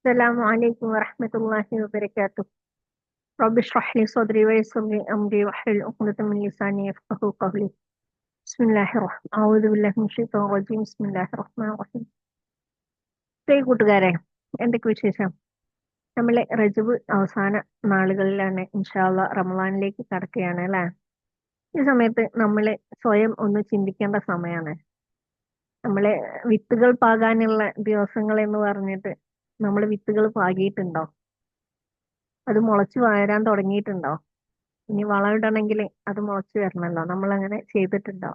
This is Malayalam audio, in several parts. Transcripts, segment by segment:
السلام عليكم ورحمة الله وبركاته رب اشرح لي صدري ويسر لي أمري واحلل عقدة من لساني يفقهوا قولي بسم الله الرحمن أعوذ بالله من الشيطان الرجيم بسم الله الرحمن الرحيم പ്രിയ കൂട്ടുകാരെ എന്തൊക്കെ വിശേഷം നമ്മളെ റജബ് അവസാന നാളുകളിലാണ് ഇൻഷാല്ല റമദാനിലേക്ക് കടക്കുകയാണ് അല്ലെ ഈ സമയത്ത് നമ്മൾ സ്വയം ഒന്ന് ചിന്തിക്കേണ്ട സമയമാണ് നമ്മളെ വിത്തുകൾ പാകാനുള്ള ദിവസങ്ങൾ എന്ന് പറഞ്ഞിട്ട് നമ്മൾ വിത്തുകൾ പാകിയിട്ടുണ്ടോ? അത് മുളച്ചു വളരാൻ തുടങ്ങിയിട്ടുണ്ടോ? ഇനി വളമിടണമെങ്കിൽ അത് മുളച്ചു വരണമല്ലോ നമ്മൾ അങ്ങനെ ചെയ്തിട്ടുണ്ടോ?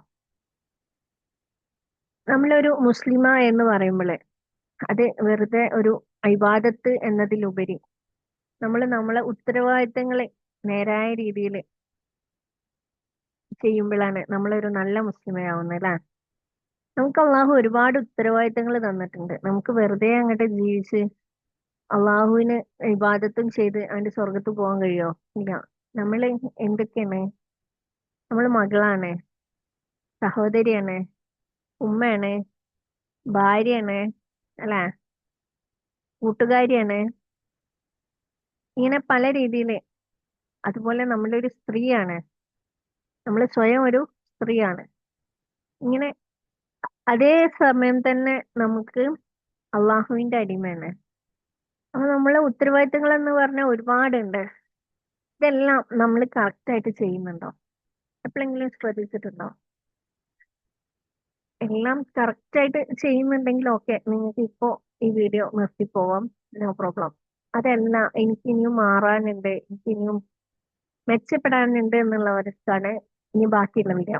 നമ്മളൊരു മുസ്ലിമ എന്ന് പറയുമ്പോൾ അത് വെറുതെ ഒരു ഇബാദത്ത് എന്നതിലുപരി നമ്മൾ നമ്മളെ ഉത്തരവാദിത്തങ്ങൾ നേരായ രീതിയിൽ ചെയ്യുമ്പോഴാണ് നമ്മളൊരു നല്ല മുസ്ലിമയാവുന്നത് അല്ലേ നമുക്ക് അള്ളാഹു ഒരുപാട് ഉത്തരവാദിത്തങ്ങൾ തന്നിട്ടുണ്ട്. നമുക്ക് വെറുതെ അങ്ങോട്ട് ജീവിച്ച് അള്ളാഹുവിന് ഇബാദത്തും ചെയ്ത് അവന്റെ സ്വർഗത്ത് പോകാൻ കഴിയോ? ഇല്ല. നമ്മൾ എന്തൊക്കെയാണ്? നമ്മൾ മകളാണ് സഹോദരിയാണ് ഉമ്മയാണ് ഭാര്യയാണ് അല്ലേ? കൂട്ടുകാരിയാണ്. ഇങ്ങനെ പല രീതിയിൽ അതുപോലെ നമ്മളൊരു സ്ത്രീയാണ്. നമ്മൾ സ്വയം ഒരു സ്ത്രീയാണ്. ഇങ്ങനെ അതേ സമയം തന്നെ നമുക്ക് അള്ളാഹുവിന്റെ അടിമയാണ്. അപ്പൊ നമ്മളെ ഉത്തരവാദിത്തങ്ങൾ എന്ന് പറഞ്ഞാൽ ഒരുപാടുണ്ട്. ഇതെല്ലാം നമ്മൾ കറക്റ്റ് ആയിട്ട് ചെയ്യുന്നുണ്ടോ? എപ്പോഴെങ്കിലും ശ്രദ്ധിച്ചിട്ടുണ്ടോ? എല്ലാം കറക്റ്റ് ആയിട്ട് ചെയ്യുന്നുണ്ടെങ്കിൽ ഓക്കെ നിങ്ങൾക്ക് ഇപ്പോ ഈ വീഡിയോ നിർത്തി പോവാം. നോ പ്രോബ്ലം അതല്ല എനിക്ക് ഇനിയും മാറാനുണ്ട് എനിക്ക് ഇനിയും മെച്ചപ്പെടാനുണ്ട് എന്നുള്ളവർക്കാണ് ഇനി ബാക്കിയുള്ള വീഡിയോ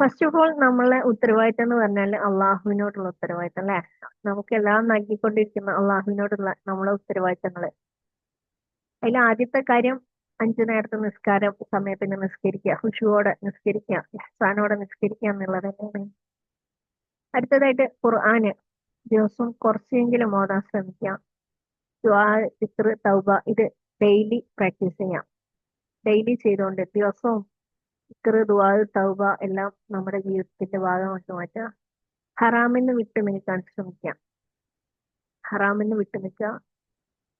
ഫസ്റ്റ് ഓഫ് ഓൾ നമ്മളെ ഉത്തരവാദിത്തം എന്ന് പറഞ്ഞാൽ അള്ളാഹുവിനോടുള്ള ഉത്തരവാദിത്തം അല്ലെ? നമുക്ക് എല്ലാം നൽകിക്കൊണ്ടിരിക്കുന്ന അള്ളാഹുവിനോടുള്ള നമ്മളെ ഉത്തരവാദിത്തങ്ങൾ അതിൽ ആദ്യത്തെ കാര്യം അഞ്ചു നേരത്തെ നിസ്കാരം സമയത്തിന് നിസ്കരിക്കുക ഹുഷുവോടെ നിസ്കരിക്കുക ഇഹ്സാനോടെ നിസ്കരിക്കുക എന്നുള്ളത് തന്നെയാണ്. അടുത്തതായിട്ട് ഖുർആന് ദിവസവും കുറച്ചെങ്കിലും ഓതാൻ ശ്രമിക്കാം തൗബ ഇത് ഡെയിലി പ്രാക്ടീസ് ചെയ്യാം. ഡെയിലി ചെയ്തുകൊണ്ട് ദിവസവും ഫിത്ർ ദുആ തൗബ എല്ലാം നമ്മുടെ ജീവിതത്തിന്റെ ഭാഗമാക്കി മാറ്റുക ഹറാമിന്ന് വിട്ട് നിൽക്കാൻ ശ്രമിക്കാം. ഹറാമിന്ന് വിട്ട് നിൽക്കുക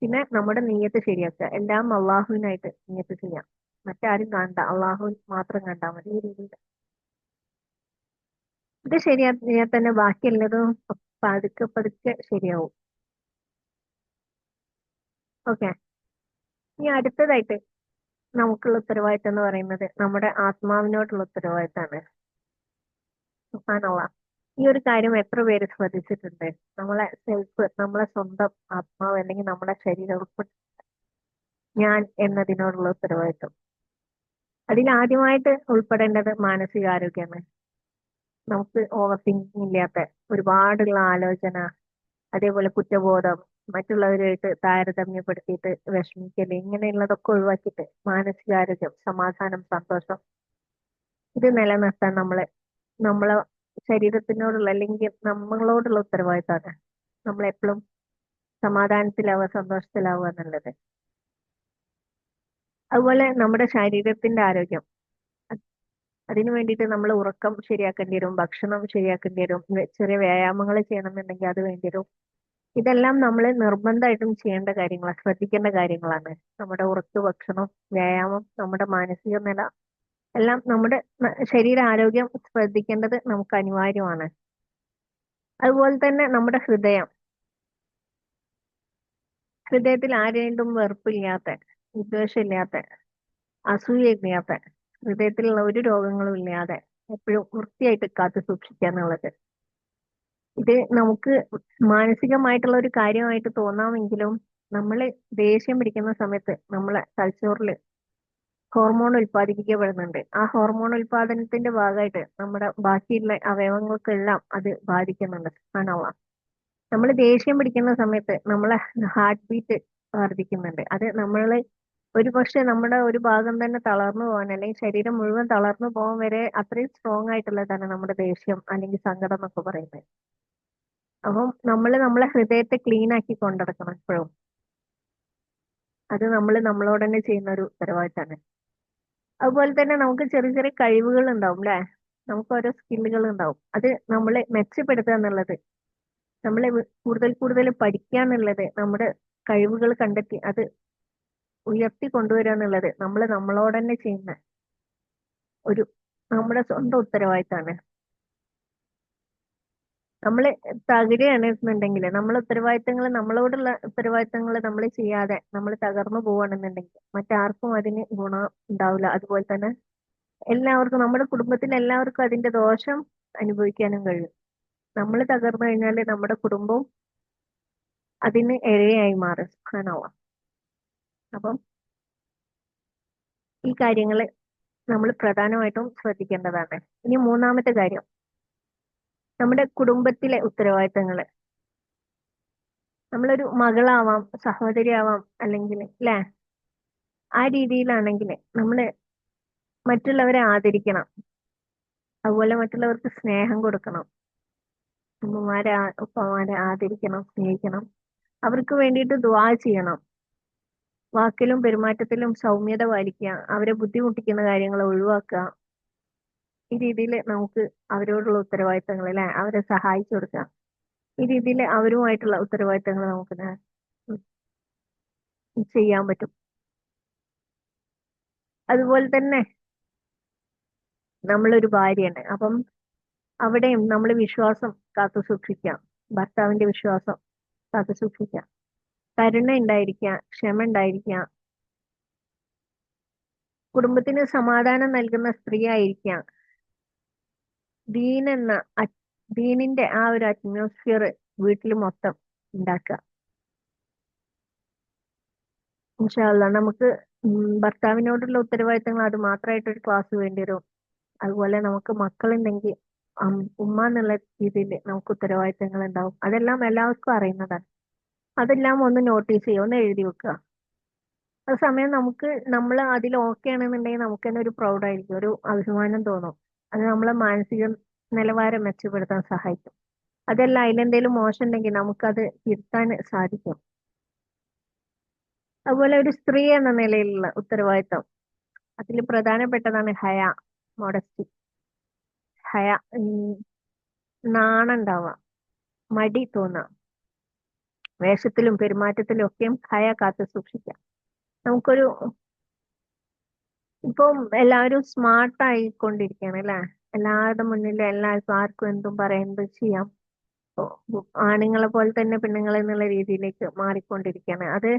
പിന്നെ നമ്മുടെ നീയത്ത് ശരിയാക്കുക. എല്ലാം അള്ളാഹുവിനായിട്ട് നീയത്ത് ചെയ്യാം. മറ്റാരും കാണണ്ട അള്ളാഹു മാത്രം കണ്ടാൽ മതി ഈ രീതിയിൽ. ഇത് ശരിയാക്കിയാൽ തന്നെ ബാക്കിയുള്ളതും പതുക്കെ പതുക്കെ ശരിയാവും. ഓക്കെ. ഇനി അടുത്തതായിട്ട് നമുക്കുള്ള ഉത്തരവാദിത്തം എന്ന് പറയുന്നത് നമ്മുടെ ആത്മാവിനോടുള്ള ഉത്തരവാദിത്തമാണ്. സുഹാനുള്ള ഈ ഒരു കാര്യം എത്ര പേര് ശ്രദ്ധിച്ചിട്ടുണ്ട്? നമ്മളെ സെൽഫ് നമ്മളെ സ്വന്തം ആത്മാവ് അല്ലെങ്കിൽ നമ്മുടെ ശരീരം ഞാൻ എന്നതിനോടുള്ള ഉത്തരവാദിത്വം അതിൽ ആദ്യമായിട്ട് ഉൾപ്പെടേണ്ടത് മാനസികാരോഗ്യമാണ് നമുക്ക് ഓവർ തിങ്കിങ് ഇല്ലാത്ത ഒരുപാടുള്ള ആലോചന അതേപോലെ കുറ്റബോധം മറ്റുള്ളവരുമായിട്ട് താരതമ്യപ്പെടുത്തിയിട്ട് വിഷമിക്കൽ ഇങ്ങനെയുള്ളതൊക്കെ ഒഴിവാക്കിയിട്ട് മാനസികാരോഗ്യം സമാധാനം സന്തോഷം ഇത് നിലനിർത്താൻ നമ്മളെ നമ്മളെ ശരീരത്തിനോടുള്ള അല്ലെങ്കിൽ നമ്മളോടുള്ള ഉത്തരവാദിത്തമാണ്. നമ്മളെപ്പോഴും സമാധാനത്തിലാവുക സന്തോഷത്തിലാവുക എന്നുള്ളത്. അതുപോലെ നമ്മുടെ ശരീരത്തിന്റെ ആരോഗ്യം. അതിനു വേണ്ടിയിട്ട് നമ്മൾ ഉറക്കം ശരിയാക്കേണ്ടി വരും ഭക്ഷണം ശരിയാക്കേണ്ടി വരും ചെറിയ വ്യായാമങ്ങൾ ചെയ്യണമെന്നുണ്ടെങ്കിൽ അത് വേണ്ടി വരും. ഇതെല്ലാം നമ്മൾ നിർബന്ധമായിട്ടും ചെയ്യേണ്ട കാര്യങ്ങളാണ് ശ്രദ്ധിക്കേണ്ട കാര്യങ്ങളാണ്. നമ്മുടെ ഉറക്ക ഭക്ഷണം വ്യായാമം നമ്മുടെ മാനസിക നില എല്ലാം നമ്മുടെ ശരീര ആരോഗ്യം ശ്രദ്ധിക്കേണ്ടത് നമുക്ക് അനിവാര്യമാണ്. അതുപോലെ തന്നെ നമ്മുടെ ഹൃദയം. ഹൃദയത്തിൽ ആരെയും വെറുപ്പില്ലാത്ത വിദ്വേഷമില്ലാത്ത അസൂയയില്ലാത്ത ഹൃദയത്തിലുള്ള ഒരു രോഗങ്ങളും ഇല്ലാതെ എപ്പോഴും വൃത്തിയായിട്ട് കാത്തു സൂക്ഷിക്കുക എന്നുള്ളത്. ഇത് നമുക്ക് മാനസികമായിട്ടുള്ള ഒരു കാര്യമായിട്ട് തോന്നാമെങ്കിലും നമ്മൾ ദേഷ്യം പിടിക്കുന്ന സമയത്ത് നമ്മളെ തലച്ചോറിൽ ഹോർമോൺ ഉൽപ്പാദിപ്പിക്കപ്പെടുന്നുണ്ട്. ആ ഹോർമോൺ ഉൽപാദനത്തിന്റെ ഭാഗമായിട്ട് നമ്മുടെ ബാക്കിയുള്ള അവയവങ്ങൾക്കെല്ലാം അത് ബാധിക്കുന്നുണ്ട്. ആണോളാം നമ്മൾ ദേഷ്യം പിടിക്കുന്ന സമയത്ത് നമ്മളെ ഹാർട്ട് ബീറ്റ് വർദ്ധിക്കുന്നുണ്ട്. അത് നമ്മൾ ഒരു പക്ഷെ നമ്മുടെ ഒരു ഭാഗം തന്നെ തളർന്നു പോകാൻ അല്ലെങ്കിൽ ശരീരം മുഴുവൻ തളർന്നു പോകാൻ വരെ അത്രയും സ്ട്രോങ് ആയിട്ടുള്ളതാണ് നമ്മുടെ ദേഷ്യം അല്ലെങ്കിൽ സങ്കടം എന്നൊക്കെ പറയുന്നത്. അപ്പം നമ്മൾ നമ്മളെ ഹൃദയത്തെ ക്ലീൻ ആക്കി കൊണ്ടിടക്കണം എപ്പോഴും. അത് നമ്മൾ നമ്മളോട് തന്നെ ചെയ്യുന്ന ഒരു ഉത്തരവാദിത്തമാണ്. അതുപോലെ തന്നെ നമുക്ക് ചെറിയ ചെറിയ കഴിവുകൾ ഉണ്ടാവും അല്ലെ നമുക്ക് ഓരോ സ്കില്ലുകൾ ഉണ്ടാവും അത് നമ്മളെ മെച്ചപ്പെടുത്തുക എന്നുള്ളത് നമ്മളെ കൂടുതൽ കൂടുതൽ പഠിക്കുക എന്നുള്ളത് നമ്മുടെ കഴിവുകൾ കണ്ടെത്തി അത് ഉയർത്തി കൊണ്ടുവരിക എന്നുള്ളത് നമ്മൾ നമ്മളോട് തന്നെ ചെയ്യുന്ന ഒരു നമ്മുടെ സ്വന്തം ഉത്തരവാദിത്തമാണ്. നമ്മൾ തകരുകയാണെന്നുണ്ടെങ്കിൽ നമ്മളെ ഉത്തരവാദിത്തങ്ങൾ നമ്മളോടുള്ള ഉത്തരവാദിത്തങ്ങൾ നമ്മൾ ചെയ്യാതെ നമ്മൾ തകർന്നു പോവുകയാണെന്നുണ്ടെങ്കിൽ മറ്റാർക്കും അതിന് ഗുണം ഉണ്ടാവില്ല. അതുപോലെ തന്നെ എല്ലാവർക്കും നമ്മുടെ കുടുംബത്തിൽ എല്ലാവർക്കും അതിന്റെ ദോഷം അനുഭവിക്കാനും കഴിയും. നമ്മൾ തകർന്നു കഴിഞ്ഞാൽ നമ്മുടെ കുടുംബം അതിന് ഇരയായി മാറും. സുഖാനാവാം അപ്പം ഈ കാര്യങ്ങൾ നമ്മൾ പ്രധാനമായിട്ടും ശ്രദ്ധിക്കേണ്ടതാണ്. ഇനി മൂന്നാമത്തെ കാര്യം. നമ്മുടെ കുടുംബത്തിലെ ഉത്തരവാദിത്തങ്ങൾ നമ്മളൊരു മകളാവാം സഹോദരിയാവാം അല്ലെങ്കിൽ അല്ലേ ആ രീതിയിലാണെങ്കിൽ നമ്മൾ മറ്റുള്ളവരെ ആദരിക്കണം. അതുപോലെ മറ്റുള്ളവർക്ക് സ്നേഹം കൊടുക്കണം. അമ്മമാരെ ഉപ്പമാരെ ആദരിക്കണം സ്നേഹിക്കണം. അവർക്ക് വേണ്ടിയിട്ട് ദുആ ചെയ്യണം. വാക്കിലും പെരുമാറ്റത്തിലും സൗമ്യത പാലിക്കുക അവരെ ബുദ്ധിമുട്ടിക്കുന്ന കാര്യങ്ങൾ ഒഴിവാക്കുക. ഈ രീതിയിൽ നമുക്ക് അവരോടുള്ള ഉത്തരവാദിത്തങ്ങൾ അല്ലെ അവരെ സഹായിച്ചു കൊടുക്കാം. ഈ രീതിയിൽ അവരുമായിട്ടുള്ള ഉത്തരവാദിത്തങ്ങൾ നമുക്ക് ചെയ്യാൻ പറ്റും. അതുപോലെ തന്നെ നമ്മളൊരു ഭാര്യയാണ്. അപ്പം അവിടെയും നമ്മൾ വിശ്വാസം കാത്തു സൂക്ഷിക്കാം. ഭർത്താവിന്റെ വിശ്വാസം കാത്തു സൂക്ഷിക്കാം. കരുണ ഉണ്ടായിരിക്കുക ക്ഷമ ഉണ്ടായിരിക്കുക കുടുംബത്തിന് സമാധാനം നൽകുന്ന സ്ത്രീ ആയിരിക്കാം. ദീൻ എന്ന ദീനിന്റെ ആ ഒരു അറ്റ്മോസ്ഫിയർ വീട്ടിൽ മൊത്തം ഉണ്ടാക്കുക ഇൻഷാല്ല നമുക്ക് ഭർത്താവിനോടുള്ള ഉത്തരവാദിത്തങ്ങൾ അത് മാത്രമായിട്ട് ഒരു ക്ലാസ് വേണ്ടി വരും. അതുപോലെ നമുക്ക് മക്കളുണ്ടെങ്കിൽ ഉമ്മ എന്നുള്ള രീതിയിൽ നമുക്ക് ഉത്തരവാദിത്തങ്ങൾ ഉണ്ടാവും അതെല്ലാം എല്ലാവർക്കും അറിയുന്നതാണ്. അതെല്ലാം ഒന്ന് നോട്ടീസ് ചെയ്യുക ഒന്ന് എഴുതി വെക്കുക ആ സമയം നമുക്ക് നമ്മൾ അതിൽ ഓക്കെ ആണെന്നുണ്ടെങ്കിൽ നമുക്ക് തന്നെ ഒരു പ്രൗഡ് ആയിരിക്കും ഒരു അഭിമാനം തോന്നും. അത് നമ്മളെ മാനസിക നിലവാരം മെച്ചപ്പെടുത്താൻ സഹായിക്കും. അതല്ല അതിലെന്തെങ്കിലും ഉണ്ടെങ്കിൽ നമുക്കത് തിരുത്താൻ സാധിക്കും. അതുപോലെ ഒരു സ്ത്രീ എന്ന നിലയിലുള്ള ഉത്തരവാദിത്തം. അതിൽ പ്രധാനപ്പെട്ടതാണ് ഹയ മോഡസ്റ്റി ഹയ നാണുണ്ടാവാം മടി തോന്നുക. വേഷത്തിലും പെരുമാറ്റത്തിലും ഒക്കെയും ഹയ കാത്തു സൂക്ഷിക്കുക. നമുക്കൊരു ഇപ്പം എല്ലാവരും സ്മാർട്ട് ആയിക്കൊണ്ടിരിക്കുകയാണ് അല്ലെ? എല്ലാവരുടെ മുന്നിലും എല്ലാവർക്കും ആർക്കും എന്തും പറയാം എന്തും ചെയ്യാം. ആണുങ്ങളെ പോലെ തന്നെ പെണ്ണുങ്ങൾ എന്നുള്ള രീതിയിലേക്ക് മാറിക്കൊണ്ടിരിക്കുകയാണ് അത്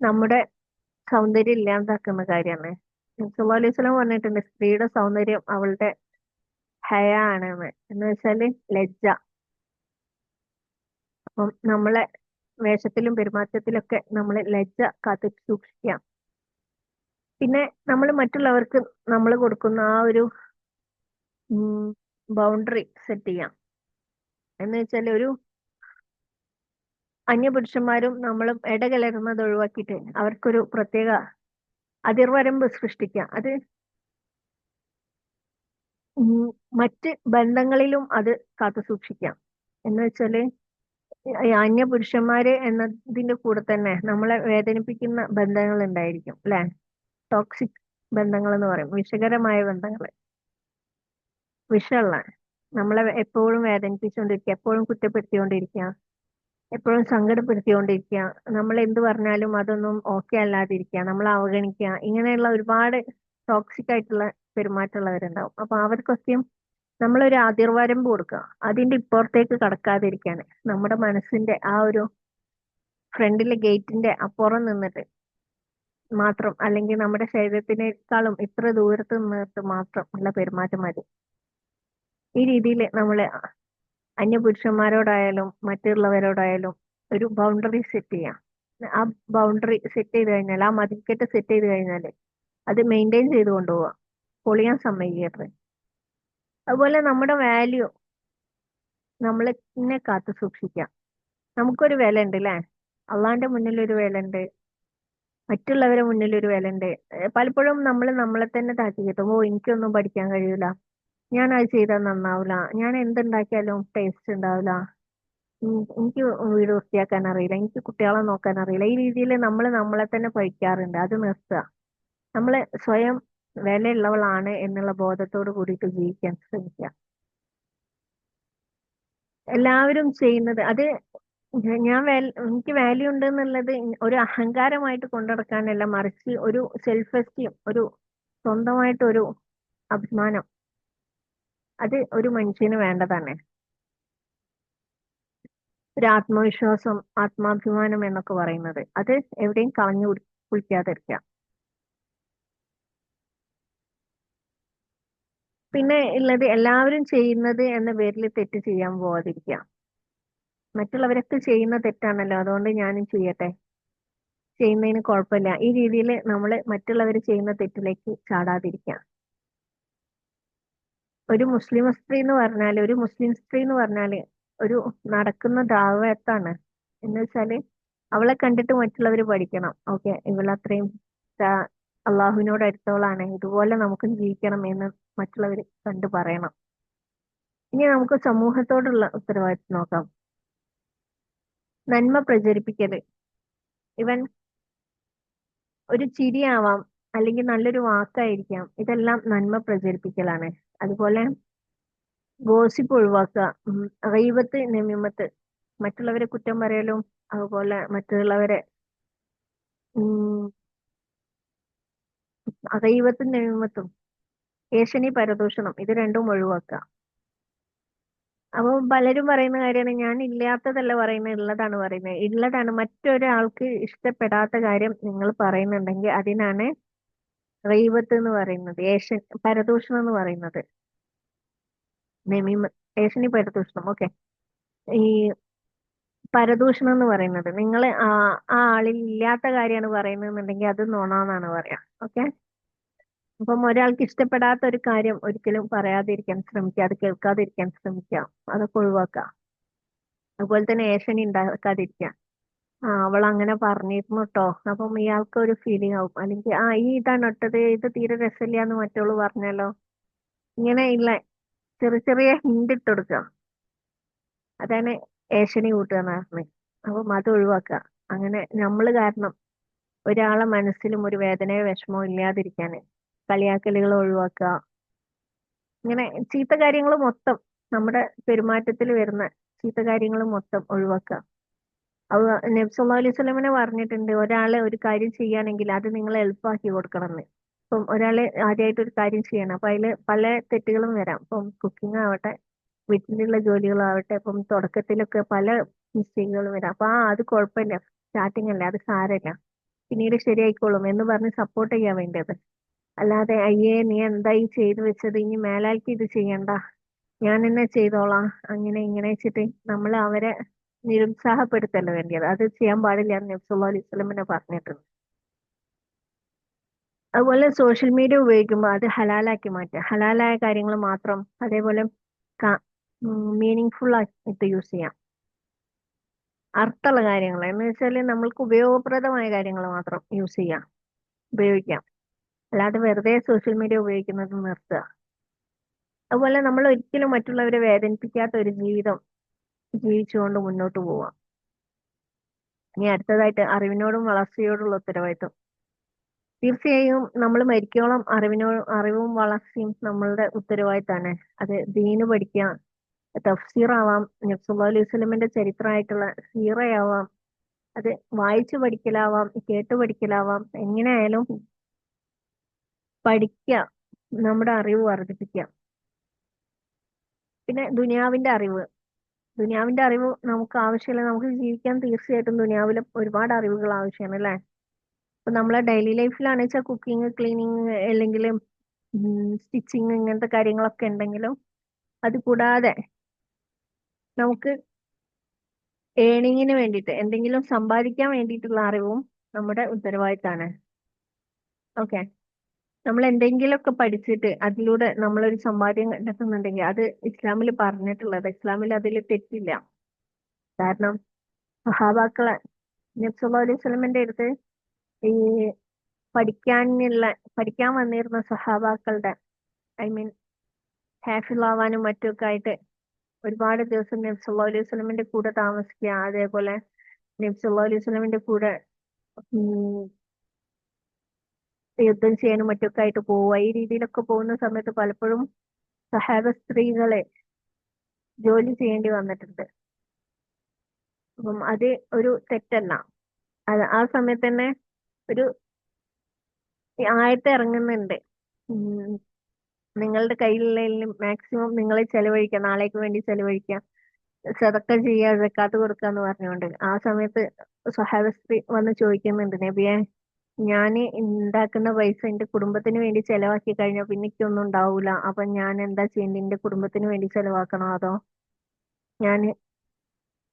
നമ്മുടെ സൗന്ദര്യം ഇല്ലാതാക്കുന്ന കാര്യമാണ്. സുല്ലാ അലൈഹി സ്വലം പറഞ്ഞിട്ടുണ്ട് സ്ത്രീയുടെ സൗന്ദര്യം അവളുടെ ഹയ ആണെന്ന് എന്ന് വെച്ചാൽ ലജ്ജ. അപ്പം നമ്മളെ വേഷത്തിലും പെരുമാറ്റത്തിലൊക്കെ നമ്മൾ ലജ്ജ കാത്തു സൂക്ഷിക്കാം. പിന്നെ നമ്മൾ മറ്റുള്ളവർക്ക് നമ്മൾ കൊടുക്കുന്ന ആ ഒരു ബൗണ്ടറി സെറ്റ് ചെയ്യാം. എന്ന് വെച്ചാൽ ഒരു അന്യപുരുഷന്മാരും നമ്മളും ഇടകലരുന്നത് ഒഴിവാക്കിയിട്ട് അവർക്കൊരു പ്രത്യേക അതിർവരമ്പ് സൃഷ്ടിക്കാം അത് മറ്റ് ബന്ധങ്ങളിലും അത് കാത്തു സൂക്ഷിക്കാം. എന്ന് വെച്ചാൽ അന്യപുരുഷന്മാര് എന്നതിന്റെ കൂടെ തന്നെ നമ്മളെ വേദനിപ്പിക്കുന്ന ബന്ധങ്ങൾ ഉണ്ടായിരിക്കും അല്ലെ? ടോക്സിക് ബന്ധങ്ങൾ എന്ന് പറയും. വിഷകരമായ ബന്ധങ്ങൾ വിഷമുള്ള. നമ്മളെ എപ്പോഴും വേദനിപ്പിച്ചുകൊണ്ടിരിക്കുക എപ്പോഴും കുറ്റപ്പെടുത്തിക്കൊണ്ടിരിക്കുക എപ്പോഴും സങ്കടപ്പെടുത്തിക്കൊണ്ടിരിക്കുക. നമ്മൾ എന്ത് പറഞ്ഞാലും അതൊന്നും ഓക്കെ അല്ലാതിരിക്കുക നമ്മൾ അവഗണിക്കുക. ഇങ്ങനെയുള്ള ഒരുപാട് ടോക്സിക് ആയിട്ടുള്ള പെരുമാറ്റമുള്ളവരുണ്ടാവും. അപ്പൊ അവർക്കൊക്കെയും നമ്മളൊരു അതിർവരമ്പ് കൊടുക്കുക. അതിന്റെ ഇപ്പുറത്തേക്ക് കടക്കാതിരിക്കാണ് നമ്മുടെ മനസ്സിന്റെ ആ ഒരു ഫ്രണ്ടിലെ ഗേറ്റിന്റെ അപ്പുറം നിന്നിട്ട് മാത്രം അല്ലെങ്കിൽ നമ്മുടെ ശരീരത്തിനേക്കാളും ഇത്ര ദൂരത്ത് നിന്നിട്ട് മാത്രം ഉള്ള പെരുമാറ്റം മതി. ഈ രീതിയിൽ നമ്മൾ അന്യപുരുഷന്മാരോടായാലും മറ്റുള്ളവരോടായാലും ഒരു ബൗണ്ടറി സെറ്റ് ചെയ്യാം. ആ ബൗണ്ടറി സെറ്റ് ചെയ്ത് കഴിഞ്ഞാൽ ആ മതിൽക്കെട്ട് സെറ്റ് ചെയ്ത് കഴിഞ്ഞാൽ അത് മെയിന്റെയിൻ ചെയ്ത് കൊണ്ടുപോവാം. പൊളിയാൻ സമ്മതിക്കരുത്. അതുപോലെ നമ്മുടെ വാല്യൂ നമ്മൾ തന്നെ കാത്തു സൂക്ഷിക്കാം. നമുക്കൊരു വില ഉണ്ട് അല്ലേ അള്ളാന്റെ മുന്നിൽ ഒരു വില ഉണ്ട്. മറ്റുള്ളവരെ മുന്നിൽ ഒരു വില ഉണ്ട് പലപ്പോഴും നമ്മൾ നമ്മളെ തന്നെ താഴ്ത്തി കിട്ടും ഓ എനിക്കൊന്നും പഠിക്കാൻ കഴിയൂല. ഞാൻ അത് ചെയ്താൽ നന്നാവില്ല ഞാൻ എന്തുണ്ടാക്കിയാലും ടേസ്റ്റ് ഉണ്ടാവില്ല. എനിക്ക് വീട് വൃത്തിയാക്കാൻ അറിയില്ല. എനിക്ക് കുട്ടികളെ നോക്കാൻ അറിയില്ല. ഈ രീതിയിൽ നമ്മൾ നമ്മളെ തന്നെ പഴിക്കാറുണ്ട് അത് നിർത്തുക. നമ്മൾ സ്വയം വിലയുള്ളവളാണ് എന്നുള്ള ബോധത്തോട് കൂടിയിട്ട് ജീവിക്കാൻ ശ്രമിക്കുക. എല്ലാവരും ചെയ്യുന്നത് അത് ഞാൻ വാൽ എനിക്ക് വാല്യൂ ഉണ്ട് എന്നുള്ളത് ഒരു അഹങ്കാരമായിട്ട് കൊണ്ടുനടക്കാനല്ല മറിച്ച് ഒരു സെൽഫ് എസ്റ്റീം ഒരു സ്വന്തമായിട്ട് ഒരു അഭിമാനം. അത് ഒരു മനുഷ്യന് വേണ്ടതാണ്. ഒരു ആത്മവിശ്വാസം ആത്മാഭിമാനം എന്നൊക്കെ പറയുന്നത്. അത് എവിടെയും കളഞ്ഞു കുളിക്കാതിരിക്കാം പിന്നെ ഉള്ളത് എല്ലാവരും ചെയ്യുന്നത് എന്ന പേരിൽ തെറ്റ് ചെയ്യാൻ പോവാതിരിക്കുക. മറ്റുള്ളവരൊക്കെ ചെയ്യുന്ന തെറ്റാണല്ലോ. അതുകൊണ്ട് ഞാനും ചെയ്യട്ടെ. ചെയ്യുന്നതിന് കുഴപ്പമില്ല. ഈ രീതിയിൽ നമ്മൾ മറ്റുള്ളവർ ചെയ്യുന്ന തെറ്റിലേക്ക് ചാടാതിരിക്കുക ഒരു മുസ്ലിം സ്ത്രീ എന്ന് പറഞ്ഞാൽ ഒരു മുസ്ലിം സ്ത്രീ എന്ന് പറഞ്ഞാൽ ഒരു നടക്കുന്ന ദാവത്താണ്. എന്ന് വെച്ചാൽ അവളെ കണ്ടിട്ട് മറ്റുള്ളവർ പഠിക്കണം. ഓക്കെ ഇവളത്രയും അള്ളാഹുവിനോട് അടുത്തവളാണ് ഇതുപോലെ നമുക്ക് ജീവിക്കണം എന്ന് മറ്റുള്ളവർ കണ്ടു പറയണം. ഇനി നമുക്ക് സമൂഹത്തോടുള്ള ഉത്തരവാദിത്വം നോക്കാം. നന്മ പ്രചരിപ്പിക്കൽ ഇവൻ ഒരു ചിരിയാവാം അല്ലെങ്കിൽ നല്ലൊരു വാക്കായിരിക്കാം. ഇതെല്ലാം നന്മ പ്രചരിപ്പിക്കലാണ്. അതുപോലെ ഗോസിപ്പ് ഒഴിവാക്കുക. റൈവത്ത് നമിമത്ത് മറ്റുള്ളവരെ കുറ്റം പറയലും അതുപോലെ മറ്റുള്ളവരെ അകൈവത്തും നമിമത്തും ഏഷണി പരദൂഷണം ഇത് രണ്ടും ഒഴിവാക്കുക. അപ്പൊ പലരും പറയുന്ന കാര്യമാണ് ഞാൻ ഇല്ലാത്തതല്ല പറയുന്നത് ഉള്ളതാണ് പറയുന്നത്. ഉള്ളതാണ് മറ്റൊരാൾക്ക് ഇഷ്ടപ്പെടാത്ത കാര്യം നിങ്ങൾ പറയുന്നുണ്ടെങ്കിൽ അതിനാണ് റീവത്ത് എന്ന് പറയുന്നത് ഏഷൻ പരദൂഷണം എന്ന് പറയുന്നത്. നമീമ ഏഷണി പരദൂഷണം ഓക്കെ. ഈ പരദൂഷണം എന്ന് പറയുന്നത് നിങ്ങൾ ആ ആളിൽ ഇല്ലാത്ത കാര്യമാണ് പറയുന്നതെന്നുണ്ടെങ്കിൽ അത് നുണാന്നാണ് പറയാ ഓക്കെ. അപ്പം ഒരാൾക്ക് ഇഷ്ടപ്പെടാത്ത ഒരു കാര്യം ഒരിക്കലും പറയാതിരിക്കാൻ ശ്രമിക്കുക അത് കേൾക്കാതിരിക്കാൻ ശ്രമിക്കുക അതൊക്കെ ഒഴിവാക്കുക. അതുപോലെ തന്നെ ഏഷണി ഉണ്ടാക്കാതിരിക്കുക ആ അവൾ അങ്ങനെ പറഞ്ഞിരുന്നു കേട്ടോ അപ്പം ഇയാൾക്ക് ഒരു ഫീലിംഗ് ആവും. അല്ലെങ്കിൽ ആ ഈ ഇതാണ് ഇട്ടത് ഇത് തീരെ രസമില്ല എന്ന് മറ്റോൾ പറഞ്ഞല്ലോ. ഇങ്ങനെ ഇല്ല. ചെറിയ ചെറിയ ഹിന്റ് ഇട്ട് കൊടുക്കുക. അതാണ് ഏഷണി കൂട്ടുക എന്ന് പറഞ്ഞത്. അപ്പം അത് ഒഴിവാക്കുക. അങ്ങനെ നമ്മൾ കാരണം ഒരാളെ മനസ്സിലും ഒരു വേദനയോ വിഷമോ ഇല്ലാതിരിക്കാന് കളിയാക്കലുകൾ ഒഴിവാക്കുക. ഇങ്ങനെ ചീത്ത കാര്യങ്ങൾ മൊത്തം നമ്മുടെ പെരുമാറ്റത്തിൽ വരുന്ന ചീത്ത കാര്യങ്ങൾ മൊത്തം ഒഴിവാക്കുക. അത് നബി സല്ലല്ലാഹു അലൈഹി സ്വലമിനെ പറഞ്ഞിട്ടുണ്ട് ഒരാളെ ഒരു കാര്യം ചെയ്യുകയാണെങ്കിൽ അത് നിങ്ങൾ എളുപ്പമാക്കി കൊടുക്കണം എന്ന് ഇപ്പം ഒരാളെ ആദ്യമായിട്ട് ഒരു കാര്യം ചെയ്യണം. അപ്പൊ അതിൽ പല തെറ്റുകളും വരാം. ഇപ്പം കുക്കിംഗ് ആവട്ടെ വീട്ടിലുള്ള ജോലികളാവട്ടെ ഇപ്പം തുടക്കത്തിലൊക്കെ പല മിസ്റ്റേക്കുകളും വരാം. അപ്പൊ ആ അത് കുഴപ്പമില്ല. സ്റ്റാർട്ടിങ് അല്ലേ അത് സാരമില്ല. പിന്നീട് ശരിയായിക്കോളും എന്ന് പറഞ്ഞ് സപ്പോർട്ട് ചെയ്യാൻ വേണ്ടത് അല്ലാതെ അയ്യേ നീ എന്താ ഈ ചെയ്തു വെച്ചത്? ഇനി മേലാൽക്ക് ഇത് ചെയ്യണ്ട. ഞാൻ എന്നെ ചെയ്തോളാം. അങ്ങനെ ഇങ്ങനെ വെച്ചിട്ട് നമ്മൾ അവരെ നിരുത്സാഹപ്പെടുത്തല്ല വേണ്ടിയത്. അത് ചെയ്യാൻ പാടില്ല എന്ന് നബി സല്ലല്ലാഹു അലൈഹി സ്വലമിനെ പറഞ്ഞിട്ടുണ്ട്. അതുപോലെ സോഷ്യൽ മീഡിയ ഉപയോഗിക്കുമ്പോൾ അത് ഹലാലാക്കി മാറ്റുക. ഹലാലായ കാര്യങ്ങൾ മാത്രം അതേപോലെ മീനിങ് ഫുൾ ആയിട്ട് യൂസ് ചെയ്യാം. അർത്ഥമുള്ള കാര്യങ്ങൾ. എന്ന് വെച്ചാൽ നമ്മൾക്ക് ഉപയോഗപ്രദമായ കാര്യങ്ങൾ മാത്രം യൂസ് ചെയ്യാം. ഉപയോഗിക്കാം. അല്ലാതെ വെറുതെ സോഷ്യൽ മീഡിയ ഉപയോഗിക്കുന്നത് നിർത്തുക. അതുപോലെ നമ്മൾ ഒരിക്കലും മറ്റുള്ളവരെ വേദനിപ്പിക്കാത്ത ഒരു ജീവിതം ജീവിച്ചുകൊണ്ട് മുന്നോട്ട് പോവാം. ഇനി അടുത്തതായിട്ട് അറിവിനോടും വളർച്ചയോടുള്ള ഉത്തരവാദിത്വം. തീർച്ചയായും നമ്മൾ മരിക്കോളം അറിവിനോ അറിവും വളർച്ചയും നമ്മളുടെ ഉത്തരവാദിത്തമാണ് അത് ദീന് പഠിക്കാം തഫ്സീർ ആവാം നബ്സുല്ലാ അലൈഹി സ്വലമിന്റെ ചരിത്രമായിട്ടുള്ള സീറയാവാം അത് വായിച്ചു പഠിക്കലാവാം കേട്ട് പഠിക്കലാവാം എങ്ങനെയായാലും പഠിക്കുക നമ്മുടെ അറിവ് വർദ്ധിപ്പിക്കാം. പിന്നെ ദുനിയാവിന്റെ അറിവ്. ദുനിയാവിന്റെ അറിവ് നമുക്ക് ആവശ്യമില്ല. നമുക്ക് ജീവിക്കാൻ തീർച്ചയായിട്ടും ദുനിയാവിൽ ഒരുപാട് അറിവുകൾ ആവശ്യമാണ് അല്ലേ? അപ്പൊ നമ്മളെ ഡെയിലി ലൈഫിലാണെന്ന് വെച്ചാൽ കുക്കിംഗ് ക്ലീനിങ് അല്ലെങ്കിൽ സ്റ്റിച്ചിങ് ഇങ്ങനത്തെ കാര്യങ്ങളൊക്കെ ഉണ്ടെങ്കിലും അത് കൂടാതെ നമുക്ക് ഏണിങ്ങിന് വേണ്ടിയിട്ട് എന്തെങ്കിലും സമ്പാദിക്കാൻ വേണ്ടിയിട്ടുള്ള അറിവും നമ്മുടെ ഉത്തരവാദിത്തമാണ്. ഓക്കെ നമ്മൾ എന്തെങ്കിലുമൊക്കെ പഠിച്ചിട്ട് അതിലൂടെ നമ്മളൊരു സമ്പാദ്യം കണ്ടെത്തുന്നുണ്ടെങ്കിൽ അത് ഇസ്ലാമിൽ പറഞ്ഞിട്ടുള്ളത്. ഇസ്ലാമിൽ അതിൽ തെറ്റില്ല. കാരണം സഹാബാക്കളെ നബി സല്ലല്ലാഹു അലൈഹി വസല്ലമയുടെ അടുത്ത് ഈ പഠിക്കാനുള്ള പഠിക്കാൻ വന്നിരുന്ന സഹാബാക്കളുടെ ഐ മീൻ ഹാഫിളാവാനും മറ്റൊക്കെ ആയിട്ട് ഒരുപാട് ദിവസം നബി സല്ലല്ലാഹു അലൈഹി സ്വലമിന്റെ കൂടെ താമസിക്കുക അതേപോലെ നബി സല്ലല്ലാഹു അലൈഹി സ്വലമിന്റെ കൂടെ യുദ്ധം ചെയ്യാനും മറ്റൊക്കെ ആയിട്ട് പോവുക. ഈ രീതിയിലൊക്കെ പോകുന്ന സമയത്ത് പലപ്പോഴും സഹാബ സ്ത്രീകളെ ജോലി ചെയ്യേണ്ടി വന്നിട്ടുണ്ട്. അപ്പം അത് ഒരു തെറ്റല്ല. അത് ആ സമയത്ത് തന്നെ ഒരു ആയത്ത് ഇറങ്ങുന്നുണ്ട്. നിങ്ങളുടെ കയ്യിലുള്ള മാക്സിമം നിങ്ങളെ ചെലവഴിക്കുക നാളേക്ക് വേണ്ടി ചെലവഴിക്കുക സദക്ക ചെയ്യുക സക്കാത്ത് കൊടുക്കുക എന്ന് പറഞ്ഞുകൊണ്ട് ആ സമയത്ത് സ്വഹാബ സ്ത്രീ വന്ന് ചോദിക്കുന്നുണ്ട് നബിയെ ഞാൻ ഉണ്ടാക്കുന്ന പൈസ എന്റെ കുടുംബത്തിന് വേണ്ടി ചെലവാക്കി കഴിഞ്ഞാൽ പിന്നെ എനിക്കൊന്നും ഉണ്ടാവൂല. അപ്പൊ ഞാൻ എന്താ ചെയ്യേണ്ടത് എന്റെ കുടുംബത്തിന് വേണ്ടി ചെലവാക്കണോ അതോ ഞാൻ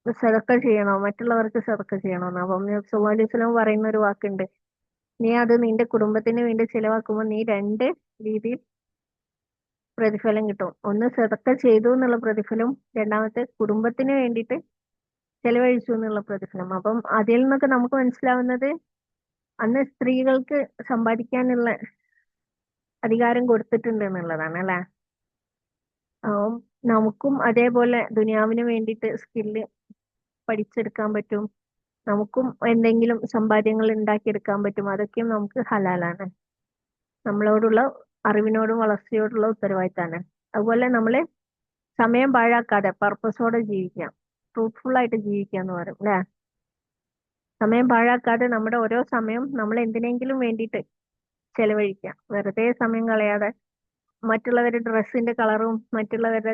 സദക്ക ചെയ്യണോ? മറ്റുള്ളവർക്ക് സദക്ക ചെയ്യണോന്ന് അപ്പം സുല്ലാ അലൈഹി വസല്ലം പറയുന്ന ഒരു വാക്കുണ്ട്. നീ അത് നിന്റെ കുടുംബത്തിന് വേണ്ടി ചെലവാക്കുമ്പോൾ നീ രണ്ട് രീതിയിൽ പ്രതിഫലം കിട്ടും. ഒന്ന് സദക്ക ചെയ്തു എന്നുള്ള പ്രതിഫലം രണ്ടാമത്തെ കുടുംബത്തിന് വേണ്ടിയിട്ട് ചെലവഴിച്ചു എന്നുള്ള പ്രതിഫലം. അപ്പം അതിൽ നിന്നൊക്കെ നമുക്ക് മനസ്സിലാവുന്നത് അന്ന് സ്ത്രീകൾക്ക് സമ്പാദിക്കാനുള്ള അധികാരം കൊടുത്തിട്ടുണ്ട് എന്നുള്ളതാണ് അല്ലെ? നമുക്കും അതേപോലെ ദുനിയാവിന് വേണ്ടിയിട്ട് സ്കില്ല് പഠിച്ചെടുക്കാൻ പറ്റും. നമുക്കും എന്തെങ്കിലും സമ്പാദ്യങ്ങൾ ഉണ്ടാക്കിയെടുക്കാൻ പറ്റും. അതൊക്കെയും നമുക്ക് ഹലാലാണ്. നമ്മളോടുള്ള അറിവിനോടും വളർച്ചയോടുള്ള ഉത്തരവാദിത്തമാണ്. അതുപോലെ നമ്മൾ സമയം പാഴാക്കാതെ പർപ്പസോടെ ജീവിക്കാം. ഫ്രൂട്ട്ഫുൾ ആയിട്ട് ജീവിക്കുക എന്ന് പറയും അല്ലേ? സമയം പാഴാക്കാതെ നമ്മുടെ ഓരോ സമയം നമ്മൾ എന്തിനെങ്കിലും വേണ്ടിയിട്ട് ചെലവഴിക്കാം. വെറുതെ സമയം കളയാതെ മറ്റുള്ളവരുടെ ഡ്രസ്സിന്റെ കളറും മറ്റുള്ളവരുടെ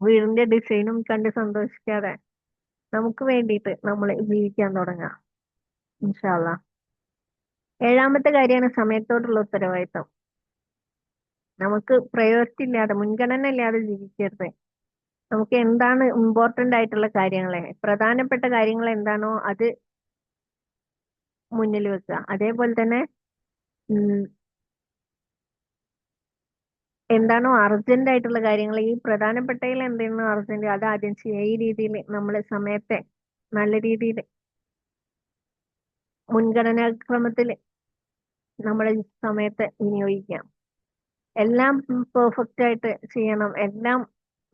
വീടിന്റെ ഡിസൈനും കണ്ട് സന്തോഷിക്കാതെ നമുക്ക് വേണ്ടിയിട്ട് നമ്മൾ ജീവിക്കാൻ തുടങ്ങാം. ഇൻഷാല്ല ഏഴാമത്തെ കാര്യമാണ് സമയത്തോടുള്ള ഉത്തരവാദിത്തം. നമുക്ക് പ്രയോറിറ്റി ഇല്ലാതെ മുൻഗണന ഇല്ലാതെ ജീവിക്കരുത്. നമുക്ക് എന്താണ് ഇമ്പോർട്ടന്റ് ആയിട്ടുള്ള കാര്യങ്ങളെ പ്രധാനപ്പെട്ട കാര്യങ്ങൾ എന്താണോ അത് മുന്നിൽ വെക്കുക അതേപോലെ തന്നെ എന്താണോ അർജന്റ് ആയിട്ടുള്ള കാര്യങ്ങൾ. ഈ പ്രധാനപ്പെട്ടതിൽ എന്താണോ അർജന്റ് അത് ആദ്യം ചെയ്യുക ഈ രീതിയിൽ നമ്മൾ സമയത്തെ നല്ല രീതിയിൽ മുൻഗണനാക്രമത്തിൽ നമ്മുടെ സമയത്തെ വിനിയോഗിക്കാം. എല്ലാം പെർഫെക്റ്റ് ആയിട്ട് ചെയ്യണം. എല്ലാം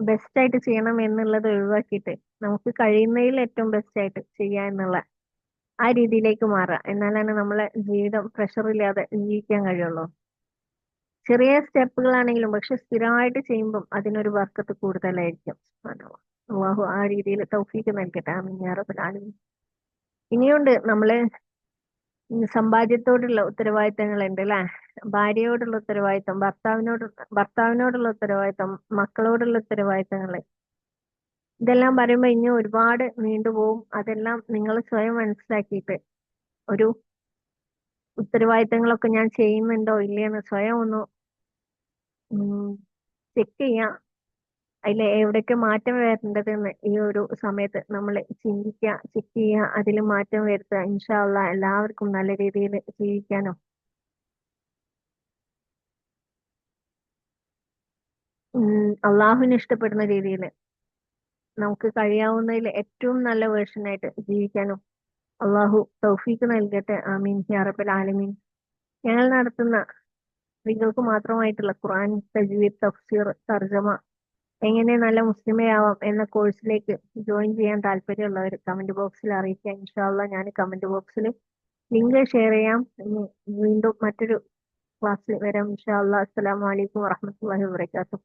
ബെസ്റ്റ് ആയിട്ട് ചെയ്യണം എന്നുള്ളത് ഒഴിവാക്കിയിട്ട് നമുക്ക് കഴിയുന്നതിൽ ഏറ്റവും ബെസ്റ്റ് ആയിട്ട് ചെയ്യുക എന്നുള്ള ആ രീതിയിലേക്ക് മാറുക. എന്നാലാണ് നമ്മളെ ജീവിതം പ്രഷർ ഇല്ലാതെ ജീവിക്കാൻ കഴിയുള്ളൂ. ചെറിയ സ്റ്റെപ്പുകളാണെങ്കിലും പക്ഷെ സ്ഥിരമായിട്ട് ചെയ്യുമ്പം അതിനൊരു വർക്കത്ത് കൂടുതലായിരിക്കും. അള്ളാഹു ആ രീതിയിൽ തൗഫീക്ക് നൽകട്ടെ. ആലമീൻ. ഇനിയുണ്ട് നമ്മൾ സമ്പാദ്യത്തോടുള്ള ഉത്തരവാദിത്തങ്ങൾ ഉണ്ട് അല്ലെ? ഭാര്യയോടുള്ള ഉത്തരവാദിത്തം ഭർത്താവിനോട് ഭർത്താവിനോടുള്ള ഉത്തരവാദിത്തം മക്കളോടുള്ള ഉത്തരവാദിത്തങ്ങൾ. ഇതെല്ലാം പറയുമ്പോൾ ഇനി ഒരുപാട് നീണ്ടുപോകും അതെല്ലാം നിങ്ങൾ സ്വയം മനസ്സിലാക്കിയിട്ട് ഒരു ഉത്തരവാദിത്തങ്ങളൊക്കെ ഞാൻ ചെയ്യുന്നുണ്ടോ ഇല്ലയെന്ന് സ്വയം ഒന്ന് ചെക്ക് ചെയ്യാം. അതിൽ എവിടെയൊക്കെ മാറ്റം വരേണ്ടതെന്ന് ഈ ഒരു സമയത്ത് നമ്മൾ ചിന്തിക്കുക ചെക്ക് ചെയ്യുക അതിൽ മാറ്റം വരുത്തുക ഇൻഷാള്ള എല്ലാവർക്കും നല്ല രീതിയിൽ ജീവിക്കാനോ. അള്ളാഹുവിന് ഇഷ്ടപ്പെടുന്ന രീതിയിൽ നമുക്ക് കഴിയാവുന്നതിൽ ഏറ്റവും നല്ല വേർഷൻ ആയിട്ട് ജീവിക്കാനും അള്ളാഹു തൗഫീഖ് നൽകട്ടെ. ആമീൻ. ഹിയാറബൽ ആലമീൻ. ഞങ്ങൾ നടത്തുന്ന സ്ത്രീകൾക്ക് മാത്രമായിട്ടുള്ള ഖുർആൻ തജ്വീദ് തഫ്സീർ തർജമ എങ്ങനെ നല്ല മുസ്ലിമയാവാം എന്ന കോഴ്സിലേക്ക് ജോയിൻ ചെയ്യാൻ താല്പര്യമുള്ളവർ കമന്റ് ബോക്സിൽ അറിയിക്കുക. ഇൻഷാല്ല ഞാൻ കമന്റ് ബോക്സിൽ ലിങ്ക് ഷെയർ ചെയ്യാം. വീണ്ടും മറ്റൊരു ക്ലാസ്സിൽ വരാം. ഇൻഷാല്ല അസ്സലാമു അലൈക്കും വറഹ്മത്തുള്ളാഹി വബറകാതുഹു.